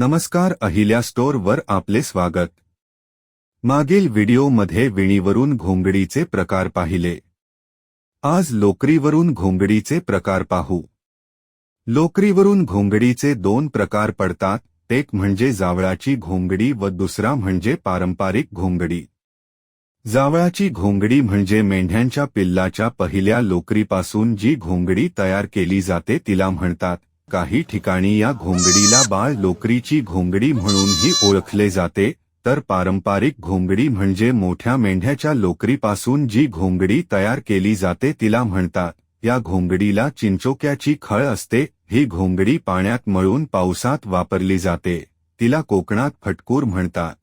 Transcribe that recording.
नमस्कार अहिल्या स्टोअरवर आपले स्वागत. मागील व्हिडिओमध्ये विणीवरून घोंगडीचे प्रकार पाहिले. आज लोकरीवरून घोंगडीचे प्रकार पाहू. लोकरीवरून घोंगडीचे दोन प्रकार पडतात एक म्हणजे जावळाची घोंगडी व दुसरा म्हणजे पारंपरिक घोंगडी. जावळाची घोंगडी म्हणजे मेंढ्यांच्या पिल्लाच्या पहिल्या लोकरीपासून जी घोंगडी तयार केली जाते तिला म्हणतात काही ठिकाणी या घोंगडीला बाळ लोकरीची घोंगडी म्हणूनही ओळखले जाते तर पारंपरिक घोंगडी म्हणजे मोठ्या मेंढ्याच्या लोकरीपासून जी घोंगडी तयार केली जाते तिला म्हणतात. या घोंगडीला चिंचोक्याची खळ असते ही घोंगडी पाण्यात मळून पावसात वापरली जाते तिला कोकणात फटकूर म्हणतात.